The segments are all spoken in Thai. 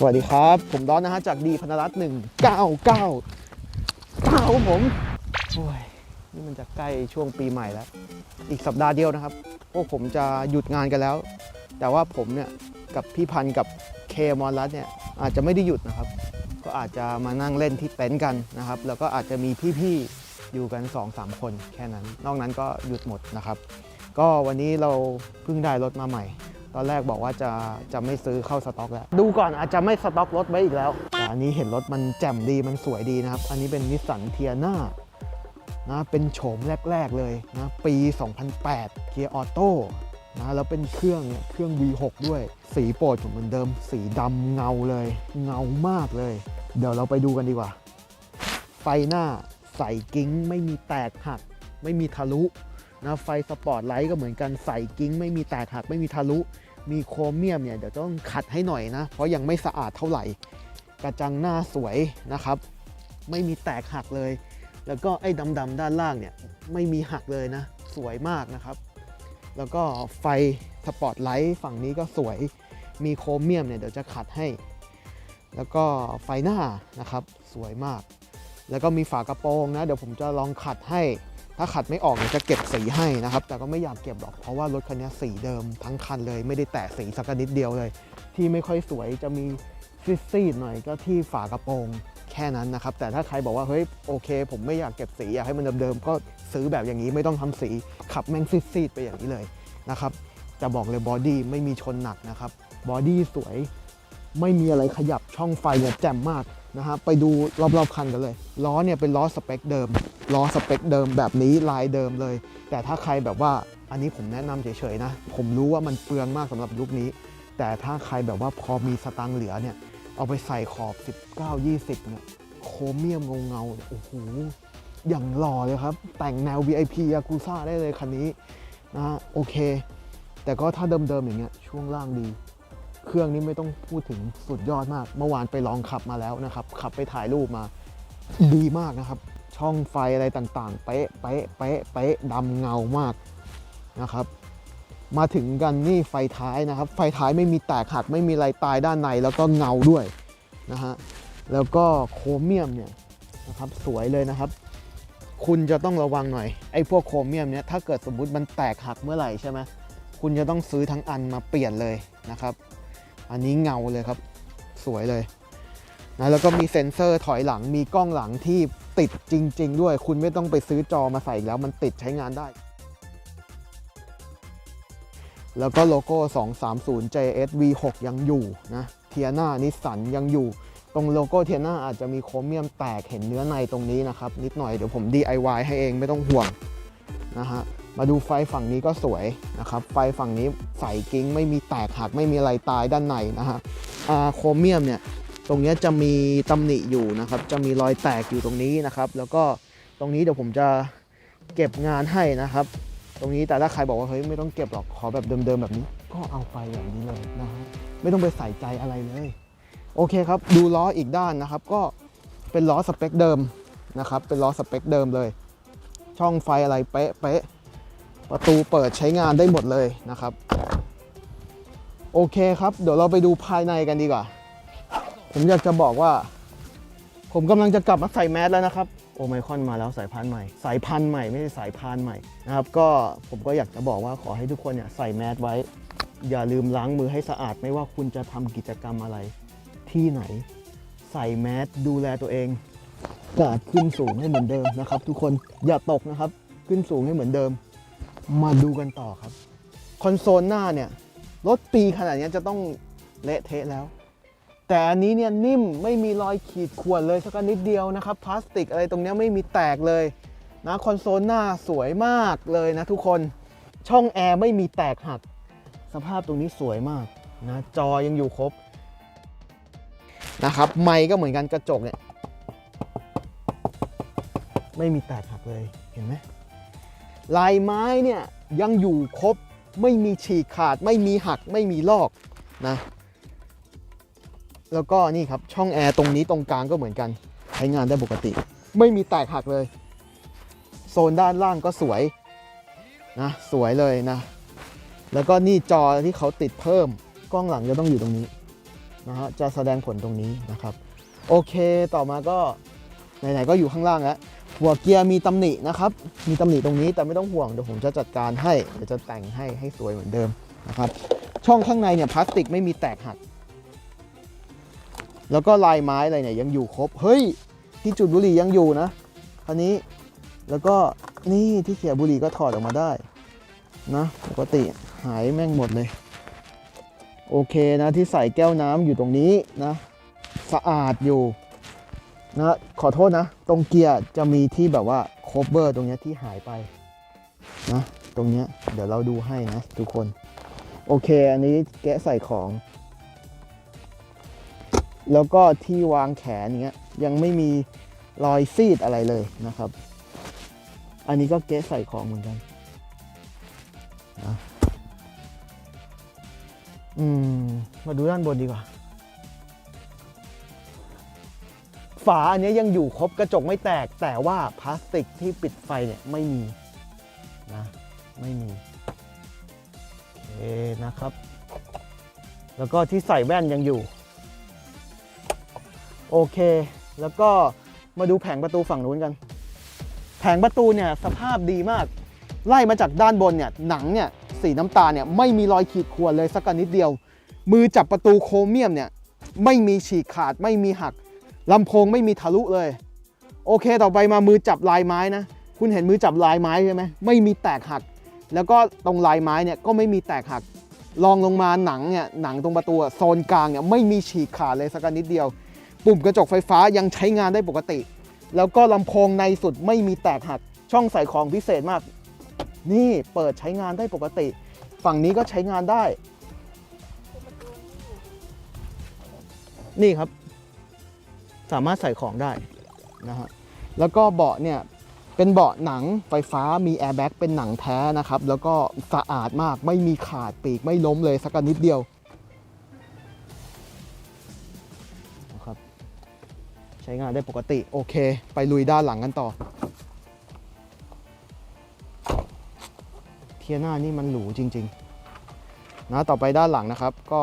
สวัสดีครับ ผมดอนนะฮะจากดีพนรัตน์หนึ่งเก้าเก้าเก้าผมโอ้ยนี่มันจะใกล้ช่วงปีใหม่แล้ว อีกสัปดาห์เดียวนะครับพวกผมจะหยุดงานกันแล้ว แต่ว่าผมเนี่ยกับพี่พันธ์กับเคมอนรัตเนี่ยอาจจะไม่ได้หยุดนะครับ ก็อาจจะมานั่งเล่นที่เต็นท์กันนะครับ แล้วก็อาจจะมีพี่ๆอยู่กัน 2-3 คนแค่นั้น นอกนั้นก็หยุดหมดนะครับ ก็วันนี้เราเพิ่งได้รถมาใหม่ อนแรกบอกว่าจะจะไม่ซื้อเข้าสต็อกแล้ว ดูก่อนอาจจะไม่สต็อกรถไว้อีกแล้วแต่อันนี้เห็นรถมันแจ่มดีมันสวยดีนะครับ อันนี้เป็นนิสสันเทียนานะเป็นโฉมแรก ๆเลยนะปี 2008 เกียร์ออโต้นะแล้วเป็นเครื่องเนี่ยเครื่อง V6 ด้วย สีโปรดผมเหมือนเดิม สีดำเงาเลย เงามากเลย เดี๋ยวเราไปดูกันดีกว่า ไฟหน้าใส่กิ้งไม่มีแตกหัก ไม่มีทะลุนะไฟสปอร์ตไลท์ก็เหมือนกันใส่กิ้งไม่มีแตกหักไม่มีทะลุ มีโครเมียมเนี่ยเดี๋ยวต้องขัดให้หน่อยนะ เพราะยังไม่สะอาดเท่าไหร่ กระจังหน้าสวยนะครับ ไม่มีแตกหักเลย แล้วก็ไอ้ดำๆด้านล่างเนี่ยไม่มีหักเลยนะ สวยมากนะครับ แล้วก็ไฟสปอร์ตไลท์ฝั่งนี้ก็สวย มีโครเมียมเนี่ยเดี๋ยวจะขัดให้ แล้วก็ไฟหน้านะครับสวยมาก แล้วก็มีฝากระโปรงนะ เดี๋ยวผมจะลองขัดให้ ถ้าขัดไม่ออกเนี่ยจะเก็บสีให้นะครับ แต่ก็ไม่อยากเก็บหรอกเพราะว่ารถคันนี้สีเดิมทั้งคันเลยไม่ได้แตะสีสักนิดเดียวเลย ที่ไม่ค่อยสวยจะมีซีดๆหน่อยก็ที่ฝากระโปรงแค่นั้นนะครับ แต่ถ้าใครบอกว่าเฮ้ยโอเค ผมไม่อยากเก็บสีอยากให้มันเดิมๆก็ซื้อแบบอย่างนี้ไม่ต้องทำสีขับแม่งซีดๆไปอย่างนี้เลยนะครับจะบอกเลยบอดี้ไม่มีชนหนักนะครับบอดี้สวยไม่มีอะไรขยับช่องไฟเนี่ยแจ่มมาก นะฮะไปดูรอบๆคันกันเลย ล้อเนี่ยเป็นล้อสเปคเดิม ล้อสเปคเดิมแบบนี้ลายเดิมเลย แต่ถ้าใครแบบว่าอันนี้ผมแนะนำเฉยๆนะ ผมรู้ว่ามันเปลืองมากสำหรับยุคนี้ แต่ถ้าใครแบบว่าพอมีสตังค์เหลือเนี่ย เอาไปใส่ขอบ 19 20เนี่ยโครเมียมเงาๆเนี่ยโอ้โหอย่างหล่อเลยครับ แต่งแนว VIP ยากูซ่าได้เลยคันนี้นะโอเค แต่ก็ถ้าเดิมๆอย่างเงี้ยช่วงล่างดี เครื่องนี้ไม่ต้องพูดถึงสุดยอดมาก เมื่อวานไปลองขับมาแล้วนะครับ ขับไปถ่ายรูปมาดีมากนะครับ ช่องไฟอะไรต่างๆ เป๊ะเป๊ะเป๊ะเป๊ะดำเงามากนะครับ มาถึงกันนี่ไฟท้ายนะครับ ไฟท้ายไม่มีแตกหักไม่มีอะไรตายด้านในแล้วก็เงาด้วยนะฮะแล้วก็โครเมียมเนี่ยนะครับสวยเลยนะครับ คุณจะต้องระวังหน่อยไอ้พวกโครเมียมเนี่ยถ้าเกิดสมมุติมันแตกหักเมื่อไหร่ใช่ไหมคุณจะต้องซื้อทั้งอันมาเปลี่ยนเลยนะครับ อันนี้เงาเลยครับ สวยเลยนะแล้วก็มีเซ็นเซอร์ถอยหลังมีกล้องหลังที่ติดจริง ๆ ด้วย คุณไม่ต้องไปซื้อจอมาใส่อีกแล้วมันติดใช้งานได้ แล้วก็โลโก้ 230 JS V6 ยังอยู่นะเทียนานิสสันยังอยู่ ตรงโลโก้เทียนาอาจจะมีโครเมียมแตกเห็นเนื้อในตรงนี้นะครับ นิดหน่อยเดี๋ยวผม DIY ให้เองไม่ต้องห่วงนะฮะ มาดูไฟฝั่งนี้ก็สวยนะครับ ไฟฝั่งนี้ใส่กิ้งไม่มีแตกหักไม่มีอะไรตายด้านในนะฮะอาโครเมียมเนี่ยตรงนี้จะมีตำหนิอยู่นะครับ จะมีรอยแตกอยู่ตรงนี้นะครับ แล้วก็ตรงนี้เดี๋ยวผมจะเก็บงานให้นะครับ ตรงนี้แต่ถ้าใครบอกว่าเฮ้ยไม่ต้องเก็บหรอกขอแบบเดิมๆแบบนี้ ก็เอาไปแบบนี้เลยนะฮะไม่ต้องไปใส่ใจอะไรเลยโอเคครับ ดูล้ออีกด้านนะครับ ก็เป็นล้อสเปคเดิมนะครับ เป็นล้อสเปคเดิมเลย ช่องไฟอะไรเป๊ะเป๊ะ ประตูเปิดใช้งานได้หมดเลยนะครับ โอเคครับ เดี๋ยวเราไปดูภายในกันดีกว่า ผมอยากจะบอกว่า ผมกำลังจะกลับมาใส่แมสแล้วนะครับ โอไมคอนมาแล้วสายพันธุ์ใหม่ สายพันธุ์ใหม่ไม่ใช่สายพันธุ์ใหม่นะครับ ก็ผมก็อยากจะบอกว่าขอให้ทุกคนเนี่ยใส่แมสไว้ อย่าลืมล้างมือให้สะอาดไม่ว่าคุณจะทำกิจกรรมอะไร ที่ไหน ใส่แมสดูแลตัวเองกาดขึ้นสูงให้เหมือนเดิมนะครับ ทุกคนอย่าตกนะครับ ขึ้นสูงให้เหมือนเดิม มาดูกันต่อครับ คอนโซลหน้าเนี่ย รถปีขนาดนี้จะต้องเละเทะแล้ว แต่อันนี้เนี่ยนิ่มไม่มีรอยขีดข่วนเลยสักนิดเดียวนะครับ พลาสติกอะไรตรงเนี้ยไม่มีแตกเลยนะคอนโซลหน้าสวยมากเลยนะทุกคนช่องแอร์ไม่มีแตกหัก สภาพตรงนี้สวยมากนะจอยังอยู่ครบนะครับไมค์ก็เหมือนกันกระจกเนี่ยไม่มีแตกหักเลยเห็นไหม ลายไม้เนี่ยยังอยู่ครบไม่มีฉีกขาดไม่มีหักไม่มีลอกนะแล้วก็นี่ครับช่องแอร์ตรงนี้ตรงกลางก็เหมือนกัน ใช้งานได้ปกติ ไม่มีแตกหักเลย โซนด้านล่างก็สวยนะสวยเลยนะ แล้วก็นี่จอที่เขาติดเพิ่มกล้องหลังจะต้องอยู่ตรงนี้นะฮะจะแสดงผลตรงนี้นะครับ โอเคต่อมาก็ ไหนๆก็อยู่ข้างล่างแล้วหัวเกียร์มีตำหนินะครับ มีตำหนิตรงนี้แต่ไม่ต้องห่วงเดี๋ยวผมจะจัดการให้เดี๋ยวจะแต่งให้ให้สวยเหมือนเดิมนะครับ ช่องข้างในเนี่ยพลาสติกไม่มีแตกหัก แล้วก็ลายไม้อะไรเนี่ยยังอยู่ครบ เฮ้ย ที่จุดบุหรี่ยังอยู่นะคันนี้แล้วก็นี่ที่เขียบุหรี่ก็ถอดออกมาได้นะปกติหายแม่งหมดเลย โอเคนะที่ใส่แก้วน้ำอยู่ตรงนี้นะ สะอาดอยู่ นะขอโทษนะ ตรงเกียร์จะมีที่แบบว่าโคเบอร์ตรงนี้ที่หายไปนะตรงนี้เดี๋ยวเราดูให้นะทุกคน โอเค อันนี้แกะใส่ของ แล้วก็ที่วางแขนเนี้ยยังไม่มีรอยซีดอะไรเลยนะครับ อันนี้ก็แกะใส่ของเหมือนกันนะอืม มาดูด้านบนดีกว่า ฝาอันนี้ยังอยู่ครบกระจกไม่แตก แต่ว่าพลาสติกที่ปิดไฟเนี่ยไม่มีนะไม่มีโอเคนะครับ แล้วก็ที่ใส่แว่นยังอยู่ โอเค แล้วก็มาดูแผงประตูฝั่งนู้นกัน แผงประตูเนี่ยสภาพดีมาก ไล่มาจากด้านบนเนี่ยหนังเนี่ยสีน้ำตาลเนี่ยไม่มีรอยขีดข่วนเลยสักนิดเดียว มือจับประตูโครเมียมเนี่ยไม่มีฉีกขาดไม่มีหัก ลำโพงไม่มีทะลุเลย โอเคต่อไปมามือจับลายไม้นะ คุณเห็นมือจับลายไม้ใช่ไหมไม่มีแตกหัก แล้วก็ตรงลายไม้เนี่ยก็ไม่มีแตกหักลองลงมาหนังเนี่ยหนังตรงประตูโซนกลางเนี่ยไม่มีฉีกขาดเลยสักนิดเดียว ปุ่มกระจกไฟฟ้ายังใช้งานได้ปกติ แล้วก็ลำโพงในสุดไม่มีแตกหัก ช่องใส่ของพิเศษมาก นี่เปิดใช้งานได้ปกติ ฝั่งนี้ก็ใช้งานได้ นี่ครับ สามารถใส่ของได้นะฮะแล้วก็เบาะเนี่ยเป็นเบาะหนังไฟฟ้ามีแอร์แบ็กเป็นหนังแท้นะครับ แล้วก็สะอาดมากไม่มีขาดปีกไม่ล้มเลยสักนิดเดียวนะครับใช้งานได้ปกติ โอเค ไปลุยด้านหลังกันต่อ เทียน่านี่มันหรูจริง ๆ นะต่อไปด้านหลังนะครับ ก็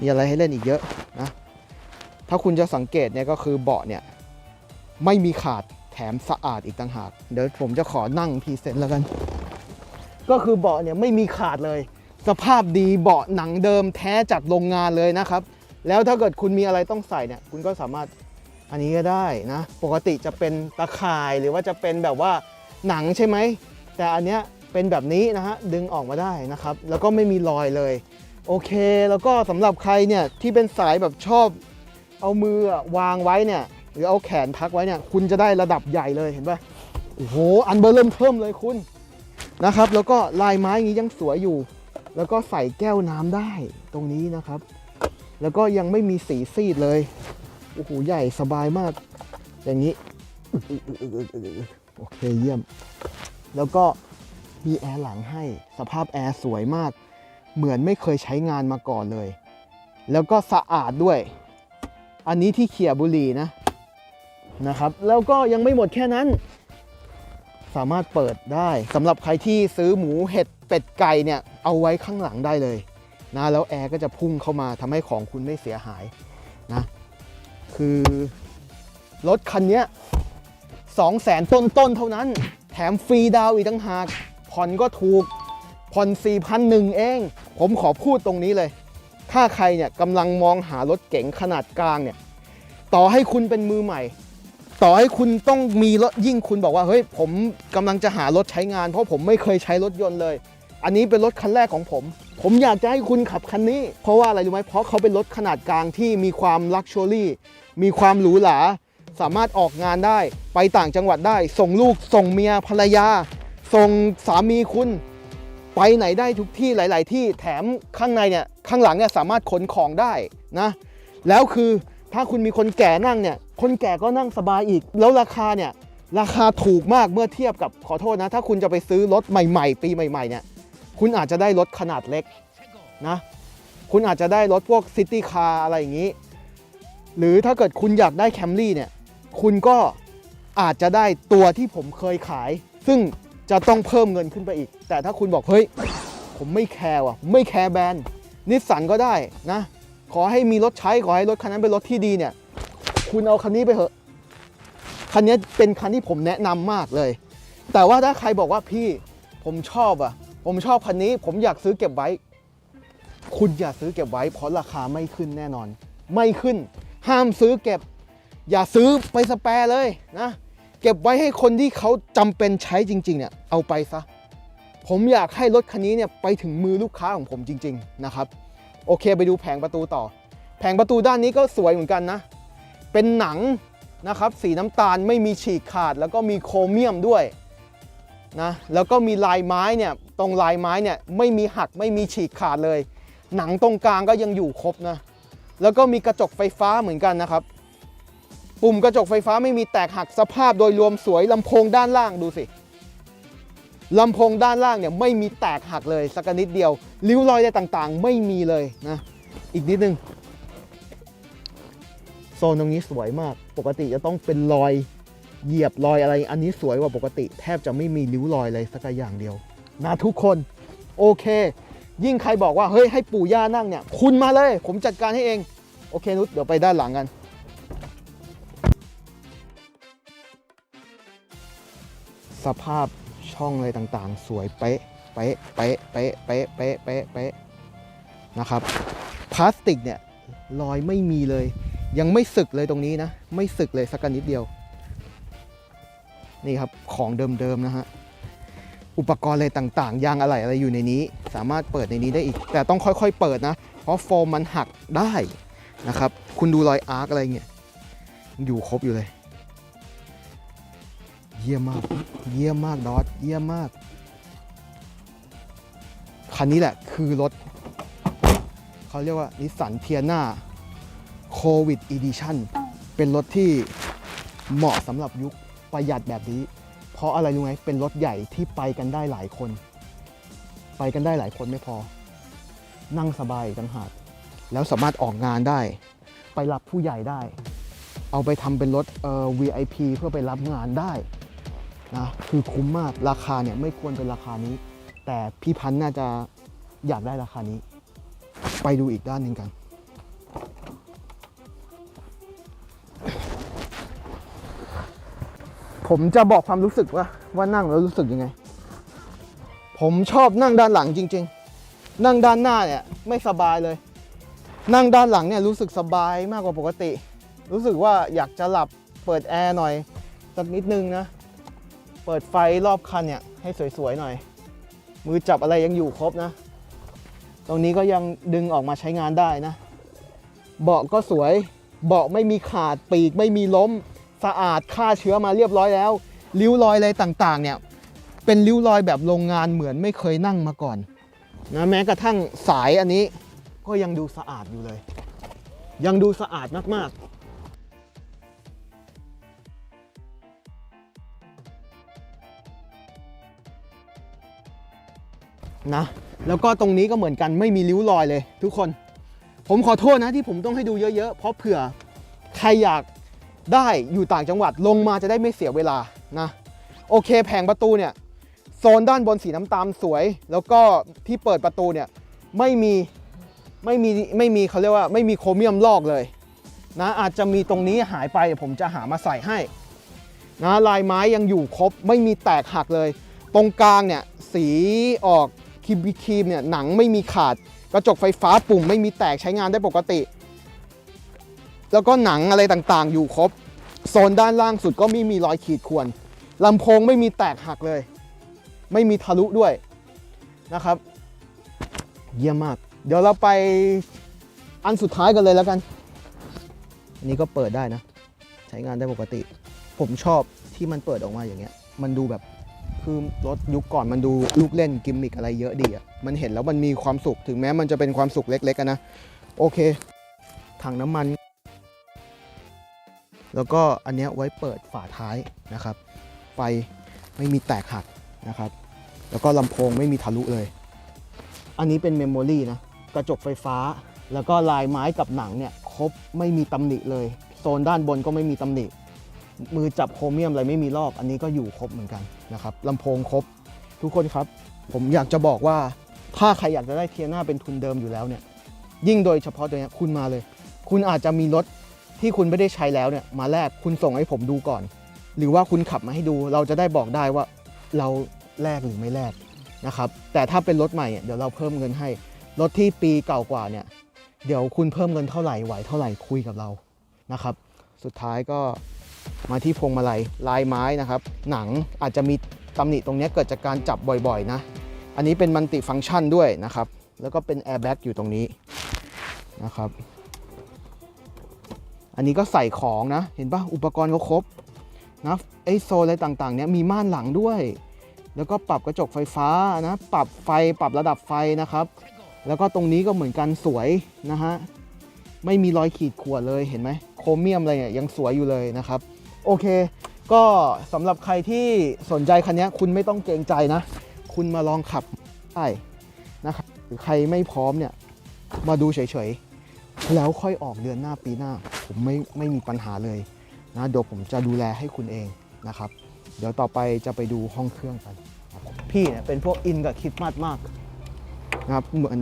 มีอะไรให้เล่นอีกเยอะนะ ถ้าคุณจะสังเกตเนี่ยก็คือเบาะเนี่ยไม่มีขาดแถมสะอาดอีกต่างหาก เดี๋ยวผมจะขอนั่งพรีเซนต์แล้วกัน ก็คือเบาะเนี่ยไม่มีขาดเลย สภาพดีเบาะหนังเดิมแท้จากโรงงานเลยนะครับ แล้วถ้าเกิดคุณมีอะไรต้องใส่เนี่ยคุณก็สามารถอันนี้ก็ได้นะ ปกติจะเป็นตะข่ายหรือว่าจะเป็นแบบว่าหนังใช่ไหม แต่อันเนี้ยเป็นแบบนี้นะฮะดึงออกมาได้นะครับ แล้วก็ไม่มีรอยเลย โอเค แล้วก็สำหรับใครเนี่ยที่เป็นสายแบบชอบ เอามือวางไว้เนี่ยหรือเอาแขนพักไว้เนี่ยคุณจะได้ระดับใหญ่เลยเห็นปะโอ้โหอันเบอร์เริ่มเทิมเลยคุณนะครับ แล้วก็ลายไม้อย่างนี้ยังสวยอยู่ แล้วก็ใส่แก้วน้ำได้ตรงนี้นะครับ แล้วก็ยังไม่มีสีซีดเลยโอ้โหใหญ่สบายมาก อย่างนี้โอเคเยี่ยม แล้วก็มีแอร์หลังให้สภาพแอร์สวยมาก เหมือนไม่เคยใช้งานมาก่อนเลย แล้วก็สะอาดด้วย อันนี้ที่เขี่ยบุหรี่นะนะครับ แล้วก็ยังไม่หมดแค่นั้น สามารถเปิดได้สำหรับใครที่ซื้อหมูเห็ดเป็ดไก่เนี่ยเอาไว้ข้างหลังได้เลยนะแล้วแอร์ก็จะพุ่งเข้ามาทำให้ของคุณไม่เสียหายนะคือรถคันนี้สองแสนต้นๆเท่านั้น แถมฟรีดาวอีกตั้งหากผ่อนก็ถูกผ่อน4,001เอง ผมขอพูดตรงนี้เลย ถ้าใครเนี่ยกำลังมองหารถเก๋งขนาดกลางเนี่ยต่อให้คุณเป็นมือใหม่ ต่อให้คุณต้องมีรถยิ่งคุณบอกว่าเฮ้ยผมกำลังจะหารถใช้งาน เพราะผมไม่เคยใช้รถยนต์เลย อันนี้เป็นรถคันแรกของผม ผมอยากจะให้คุณขับคันนี้ เพราะว่าอะไรรู้ไหมเพราะเขาเป็นรถขนาดกลางที่มีความลักชัวรี่มีความหรูหราสามารถออกงานได้ไปต่างจังหวัดได้ ส่งลูกส่งเมียภรรยา ส่งสามีคุณ ไปไหนได้ทุกที่หลาย ๆ ที่แถมข้างในเนี่ย ข้างหลังเนี่ยสามารถขนของได้นะแล้วคือถ้าคุณมีคนแก่นั่งเนี่ยคนแก่ก็นั่งสบายอีก แล้วราคาเนี่ยราคาถูกมากเมื่อเทียบกับขอโทษนะ ถ้าคุณจะไปซื้อรถใหม่ ๆ ปีใหม่ๆเนี่ยคุณอาจจะได้รถขนาดเล็กนะคุณอาจจะได้รถพวกซิตี้คาร์อะไรอย่างนี้ หรือถ้าเกิดคุณอยากได้แคมรี่เนี่ยคุณก็อาจจะได้ตัวที่ผมเคยขาย ซึ่งจะต้องเพิ่มเงินขึ้นไปอีก แต่ถ้าคุณบอกเฮ้ยผมไม่แคร์ว่ะไม่แคร์แบรนด์ นิสสันก็ได้นะ ขอให้มีรถใช้ขอให้รถคันนั้นเป็นรถที่ดีเนี่ย คุณเอาคันนี้ไปเถอะ คันนี้เป็นคันที่ผมแนะนำมากเลย แต่ว่าถ้าใครบอกว่าพี่ผมชอบอะผมชอบคันนี้ ผมอยากซื้อเก็บไว้ คุณอย่าซื้อเก็บไว้ เพราะราคาไม่ขึ้นแน่นอน ไม่ขึ้น ห้ามซื้อเก็บ อย่าซื้อไปสแปรเลยนะ เก็บไว้ให้คนที่เขาจำเป็นใช้จริง ๆ เนี่ย เอาไปซะ ผมอยากให้รถคันนี้เนี่ยไปถึงมือลูกค้าของผมจริง ๆ นะครับ โอเคไปดูแผงประตูต่อ แผงประตูด้านนี้ก็สวยเหมือนกันนะ เป็นหนังนะครับสีน้ำตาลไม่มีฉีกขาด แล้วก็มีโครเมียมด้วยนะแล้วก็มีลายไม้เนี่ยตรงลายไม้เนี่ยไม่มีหักไม่มีฉีกขาดเลย หนังตรงกลางก็ยังอยู่ครบนะแล้วก็มีกระจกไฟฟ้าเหมือนกันนะครับ ปุ่มกระจกไฟฟ้าไม่มีแตกหักสภาพโดยรวมสวยลำโพงด้านล่างดูสิ ลำโพงด้านล่างเนี่ยไม่มีแตกหักเลยสักนิดเดียว ริ้วรอยอะไรต่างๆ ไม่มีเลยนะ อีกนิดนึงโซนตรงนี้สวยมาก ปกติจะต้องเป็นรอยเหยียบรอยอะไร อันนี้สวยกว่าปกติ แทบจะไม่มีริ้วรอยเลยสักอย่างเดียวนะทุกคนโอเค ยิ่งใครบอกว่าเฮ้ยให้ปู่ย่านั่งเนี่ย คุณมาเลย ผมจัดการให้เอง โอเคนุชเดี๋ยวไปด้านหลังกันสภาพ ช่องอะไรต่างๆ สวยเป๊ะเป๊ะเป๊ะเป๊ะเป๊ะเป๊ะเป๊ะเป๊ะนะครับพลาสติกเนี่ยรอยไม่มีเลย ยังไม่สึกเลยตรงนี้นะ ไม่สึกเลยสักนิดเดียว นี่ครับของเดิมๆนะฮะอุปกรณ์อะไรต่างๆ ยางอะไหล่อะไรอยู่ในนี้ สามารถเปิดในนี้ได้อีก แต่ต้องค่อยๆเปิดนะ เพราะโฟมมันหักได้นะครับ คุณดูรอยอาร์คอะไรเงี้ยอยู่ครบอยู่เลย ยี่ยมมาก เยี่ยมมากดอทเยี่ยมมาก คันนี้แหละคือรถ เขาเรียกว่านิสสันเทียนาโควิดอีดิชั่นเป็นรถที่เหมาะสำหรับยุคประหยัดแบบนี้ เพราะอะไรรู้ไหมเป็นรถใหญ่ที่ไปกันได้หลายคน ไปกันได้หลายคนไม่พอ นั่งสบายกต่างหากแล้วสามารถออกงานได้ ไปรับผู้ใหญ่ได้ เอาไปทำเป็นรถเอ่อ VIP เพื่อไปรับงานได้ นะคือคุ้มมากราคาเนี่ยไม่ควรเป็นราคานี้ แต่พี่พันธ์น่าจะอยากได้ราคานี้ ไปดูอีกด้านหนึ่งกัน ผมจะบอกความรู้สึกว่าว่านั่งแล้วรู้สึกยังไง ผมชอบนั่งด้านหลังจริง ๆ นั่งด้านหน้าเนี่ยไม่สบายเลย นั่งด้านหลังเนี่ยรู้สึกสบายมากกว่าปกติ รู้สึกว่าอยากจะหลับเปิดแอร์หน่อยสักนิดนึงนะ เปิดไฟรอบคันเนี่ยให้สวยๆหน่อย มือจับอะไรยังอยู่ครบนะ ตรงนี้ก็ยังดึงออกมาใช้งานได้นะ เบาะก็สวย เบาะไม่มีขาดปีกไม่มีล้ม สะอาดฆ่าเชื้อมาเรียบร้อยแล้ว ริ้วรอยอะไรต่างๆ เนี่ย เป็นริ้วรอยแบบโรงงานเหมือนไม่เคยนั่งมาก่อนนะแม้กระทั่งสายอันนี้ก็ยังดูสะอาดอยู่เลย ยังดูสะอาดมากๆ นะแล้วก็ตรงนี้ก็เหมือนกันไม่มีริ้วรอยเลย ทุกคน ผมขอโทษนะที่ผมต้องให้ดูเยอะๆ เพราะเผื่อใครอยากได้อยู่ต่างจังหวัดลงมาจะได้ไม่เสียเวลานะโอเคแผงประตูเนี่ยโซนด้านบนสีน้ำตาลสวย แล้วก็ที่เปิดประตูเนี่ยไม่มีไม่มีไม่มีเขาเรียกว่าไม่มีโครเมียมลอกเลยนะอาจจะมีตรงนี้หายไปผมจะหามาใส่ให้นะลายไม้ยังอยู่ครบไม่มีแตกหักเลย ตรงกลางเนี่ยสีออก ครีมครีมเนี่ยหนังไม่มีขาด กระจกไฟฟ้าปุ่มไม่มีแตกใช้งานได้ปกติ แล้วก็หนังอะไรต่างๆ อยู่ครบ โซนด้านล่างสุดก็ไม่มีรอยขีดข่วนลำโพงไม่มีแตกหักเลย ไม่มีทะลุด้วยนะครับ เยี่ยมมาก เดี๋ยวเราไปอันสุดท้ายกันเลยแล้วกันอันนี้ก็เปิดได้นะ ใช้งานได้ปกติ ผมชอบที่มันเปิดออกมาอย่างเงี้ย มันดูแบบ คือรถยุคก่อนมันดูลูกเล่นกิมมิกอะไรเยอะดีอะ มันเห็นแล้วมันมีความสุขถึงแม้มันจะเป็นความสุขเล็กๆกันนะ โอเค ถังน้ำมัน แล้วก็อันนี้ไว้เปิดฝาท้ายนะครับ ไฟไม่มีแตกหักนะครับ แล้วก็ลำโพงไม่มีทะลุเลย อันนี้เป็นเมมโมรีนะ กระจกไฟฟ้า แล้วก็ลายไม้กับหนังเนี่ยครบไม่มีตำหนิเลย โซนด้านบนก็ไม่มีตำหนิ มือจับโครเมียมอะไรไม่มีลอกอันนี้ก็อยู่ครบเหมือนกันนะครับลำโพงครบ ทุกคนครับ ผมอยากจะบอกว่าถ้าใครอยากจะได้เทียน่าเป็นทุนเดิมอยู่แล้วเนี่ยยิ่งโดยเฉพาะตัวนี้คุณมาเลย คุณอาจจะมีรถที่คุณไม่ได้ใช้แล้วเนี่ยมาแลกคุณส่งให้ผมดูก่อน หรือว่าคุณขับมาให้ดู เราจะได้บอกได้ว่าเราแลกหรือไม่แลกนะครับแต่ถ้าเป็นรถใหม่เนี่ยเดี๋ยวเราเพิ่มเงินให้ รถที่ปีเก่ากว่าเนี่ยเดี๋ยวคุณเพิ่มเงินเท่าไหร่ไหวเท่าไหร่คุยกับเรานะครับ สุดท้ายก็ มาที่พวงมาลัยลายไม้นะครับ หนังอาจจะมีตำหนิตรงนี้เกิดจากการจับบ่อยๆ นะ อันนี้เป็นมัลติฟังก์ชันด้วยนะครับ แล้วก็เป็นแอร์แบ็กอยู่ตรงนี้นะครับ อันนี้ก็ใส่ของนะ เห็นปะอุปกรณ์เขาครบนะไอโซนอะไรต่างๆ เนี้ยมีม่านหลังด้วย แล้วก็ปรับกระจกไฟฟ้านะ ปรับไฟปรับระดับไฟนะครับ แล้วก็ตรงนี้ก็เหมือนกันสวยนะฮะ ไม่มีรอยขีดข่วนเลยเห็นไหมโครเมียมอะไรเนี่ยยังสวยอยู่เลยนะครับ โอเค ก็สำหรับใครที่สนใจคันนี้คุณไม่ต้องเกรงใจนะ คุณมาลองขับได้นะครับหรือใครไม่พร้อมเนี่ยมาดูเฉยๆ แล้วค่อยออกเดือนหน้าปีหน้า ผมไม่ไม่มีปัญหาเลยนะเดี๋ยวผมจะดูแลให้คุณเองนะครับ เดี๋ยวต่อไปจะไปดูห้องเครื่องกัน พี่เนี่ยเป็นพวกอินกับคริดมาสมากนะครับเหมือน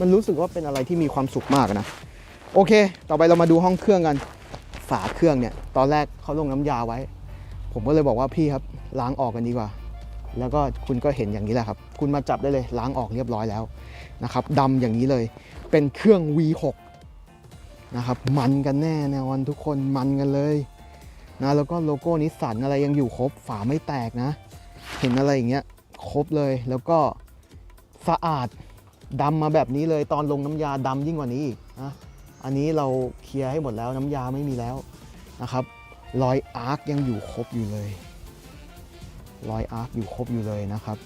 มันรู้สึกว่าเป็นอะไรที่มีความสุขมากนะ โอเค ต่อไปเรามาดูห้องเครื่องกัน ฝาเครื่องเนี่ย ตอนแรกเขาลงน้ำยาไว้ ผมก็เลยบอกว่าพี่ครับล้างออกกันดีกว่า แล้วก็คุณก็เห็นอย่างนี้แหละครับ คุณมาจับได้เลยล้างออกเรียบร้อยแล้วนะครับดำอย่างนี้เลย เป็นเครื่อง V6 นะครับมันกันแน่แนอนทุกคนมันกันเลยนะแล้วก็โลโก้นิสสันอะไรยังอยู่ครบฝาไม่แตกนะ เห็นอะไรอย่างเงี้ยครบเลยแล้วก็สะอาดดำมาแบบนี้เลยตอนลงน้ำยาดำยิ่งกว่านี้อีกนะ อันนี้เราเคลียร์ให้หมดแล้วน้ำยาไม่มีแล้วนะครับรอยอาร์คยังอยู่ครบอยู่เลยรอยอาร์คอยู่ครบอยู่เลยนะครับ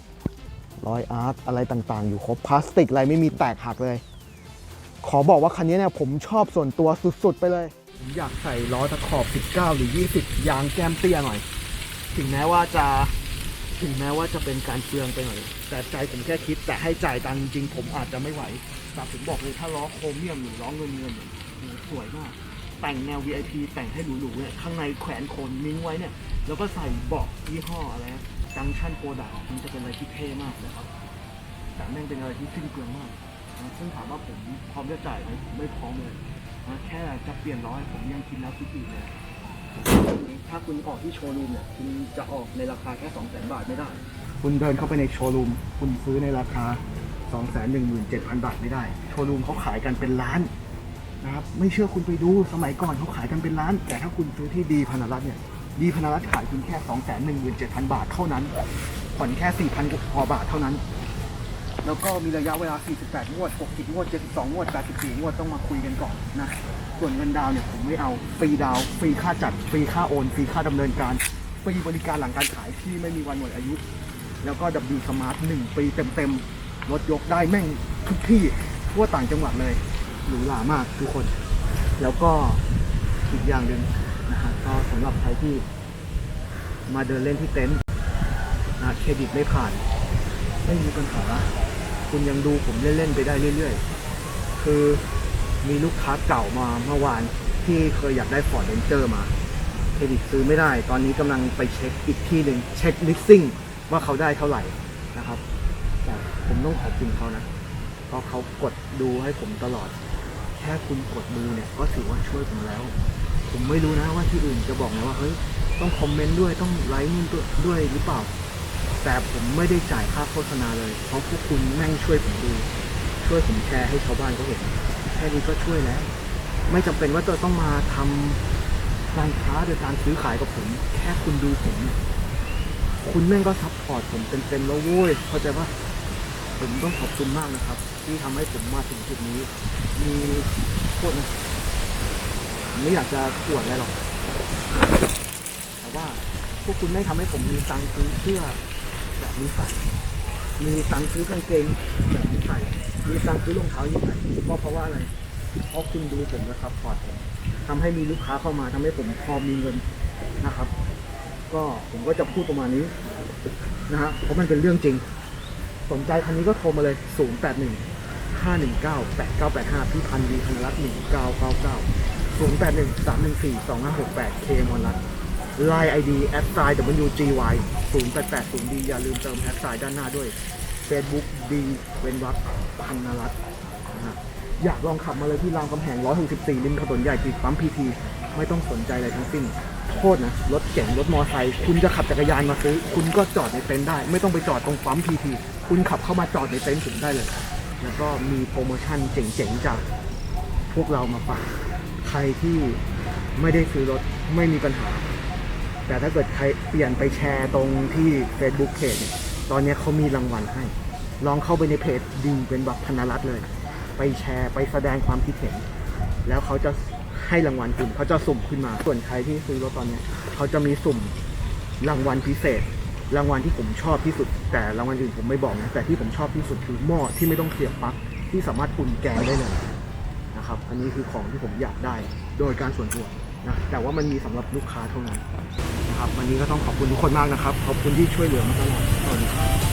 รอยอาร์คอะไรต่างๆ อยู่ครบพลาสติกอะไรไม่มีแตกหักเลย ขอบอกว่าคันนี้เนี่ยผมชอบส่วนตัวสุดๆไปเลยผมอยากใส่ล้อตะขอบ 19 หรือ 20 ยางแก้มเตี้ยหน่อย ถึงแม้ว่าจะถึงแม้ว่าจะเป็นการเปลืองไปหน่อย แต่ใจผมแค่คิดแต่ให้จ่ายตังค์จริงๆผมอาจจะไม่ไหวแต่ผมบอกเลยถ้าล้อโครเมียมหรือล้อเงินเงินเนี่ยโอ้โหสวยมาก แต่งแนว VIP แต่งให้หรูๆเนี่ยข้างในแขวนโคนมิ้งไว้เนี่ย แล้วก็ใส่เบาะยี่ห้ออะไรนะจังชั่นโปรดักมันจะเป็นอะไรที่เท่มากนะครับ แต่แม่งเป็นอะไรที่สิ้นเปลืองมากนะซึ่งถามว่าผมพร้อมจะจ่ายไหมผมไม่พร้อมเลยนะแค่จะเปลี่ยนล้อให้ผมยังคิดแล้วคิดอีกเลยถ้าคุณออกที่โชว์รูมเนี่ยคุณจะออกในราคาแค่2 0 0 0 0 0บาทไม่ได้ คุณเดินเข้าไปในโชว์รูม คุณซื้อในราคา 2 1 7 0 0 0 บาทไม่ได้ โชว์รูมเขาขายกันเป็นล้านนะครับ ไม่เชื่อคุณไปดู สมัยก่อนเขาขายกันเป็นล้าน แต่ถ้าคุณซื้อที่ดีพนรัตเนี่ยดีพนรัตขายคุณแค่ 2 1 7 0 0 0 บาทเท่านั้น ผ่อนแค่ 4,000กว่าบาทเท่านั้น แล้วก็มีระยะเวลา 48 งวด 60 งวด 72 งวด 84 งวดต้องมาคุยกันก่อนนะส่วนเงินดาวเนี่ยผมไม่เอาฟรีดาวฟรีค่าจัดฟรีค่าโอนฟรีค่าดำเนินการฟรีบริการหลังการขายที่ไม่มีวันหมดอายุ แล้วก็ W Smart 1 ปีเต็มๆ รถยกได้แม่งทุกที่ทั่วต่างจังหวัดเลยหรูหรามากทุกคน แล้วก็อีกอย่างหนึ่งนะฮะก็สำหรับใครที่มาเดินเล่นที่เต็นท์นะเครดิตไม่ผ่าน ไม่มีปัญหาคุณยังดูผมเล่น ๆ ไปได้เรื่อย ๆ คือมีลูกค้าเก่ามาเมื่อวานที่เคยอยากได้ Ford Ranger มา เครดิตซื้อไม่ได้ ตอนนี้กำลังไปเช็คอีกที่หนึ่งเช็คลิสซิ่ง ว่าเขาได้เท่าไหร่นะครับแต่ผมต้องขอบคุณเขานะเพราะเขากดดูให้ผมตลอด แค่คุณกดดูเนี่ยก็ถือว่าช่วยผมแล้ว ผมไม่รู้นะว่าที่อื่นจะบอกไงว่าเฮ้ยต้องคอมเมนต์ด้วยต้องไลค์นู่นด้วยหรือเปล่า แต่ผมไม่ได้จ่ายค่าโฆษณาเลย เพราะพวกคุณแม่งช่วยผมดูช่วยผมแชร์ให้ชาวบ้านเขาเห็นแค่นี้ก็ช่วยแล้ว ไม่จำเป็นว่าจะต้องมาทำการค้าโดยการซื้อขายกับผม แค่คุณดูผมเนี่ย คุณแม่งก็ซัพพอร์ตผมเต็มๆแล้วโว้ยเข้าใจปะผมต้องขอบคุณมากนะครับ ที่ทำให้ผมมาถึงจุดนี้ มีโคตรนะผมไม่อยากจะอวดอะไรหรอก แต่ว่าพวกคุณไม่ทำให้ผมมีตังค์ซื้อเสื้อแบบนี้ใส่มีตังค์ซื้อกางเกงแบบนี้ใส่มีตังค์ซื้อรองเท้ายี่ใส่ก็เพราะว่าอะไรเพราะคุณดูผมนะครับพอร์ตทำให้มีลูกค้าเข้ามาทำให้ผมพอมีเงินนะครับ ก็ผมก็จะพูดประมาณนี้นะฮะเพราะมันเป็นเรื่องจริง สนใจคันนี้ก็โทรมาเลย 0 8 1 5 1 9 8 9 8 5พี่พันธ์วีธนรัตน์1999 0 8 1 3 1 4 2 5 6 8เคมอนรัตน์ Line ID at sign WGY 0880 D อย่าลืมเติมแฮชไซด้านหน้าด้วย Facebook D เว้นวรรคพันนรัตน์นะฮะอยากลองขับมาเลยที่รามคำแหง 164ริมถนนใหญ่ติดปั๊มพีทีไม่ต้องสนใจอะไรทั้งสิ้น โทษนะ รถเก๋งรถมอไซค์คุณจะขับจักรยานมาซื้อ คุณก็จอดในเต็นท์ได้ ไม่ต้องไปจอดตรงปั๊มพีทีคุณขับเข้ามาจอดในเต็นท์ผมได้เลย แล้วก็มีโปรโมชั่นเจ๋งๆจากพวกเรามาฝากใครที่ไม่ได้ซื้อรถไม่มีปัญหา แต่ถ้าเกิดใครเปลี่ยนไปแชร์ตรงที่ Facebook เพจเนี่ยตอนนี้เขามีรางวัลให้ ลองเข้าไปในเพจดีเป็นแบบพนรัตเลย ไปแชร์ไปแสดงความคิดเห็น แล้วเขาจะ ให้รางวัลคุณเขาจะสุ่มขึ้นมา ส่วนใครที่ซื้อรถตอนเนี้ยเขาจะมีสุ่มรางวัลพิเศษ รางวัลที่ผมชอบที่สุด แต่รางวัลอื่นผมไม่บอกนะแต่ที่ผมชอบที่สุดคือหม้อที่ไม่ต้องเสียบปลั๊กที่สามารถอุ่นแกงได้เลยนะครับ อันนี้คือของที่ผมอยากได้โดยการส่วนตัวนะแต่ว่ามันมีสำหรับลูกค้าเท่านั้นนะครับวันนี้ก็ต้องขอบคุณทุกคนมากนะครับ ขอบคุณที่ช่วยเหลือมาตลอดสวัสดีครับ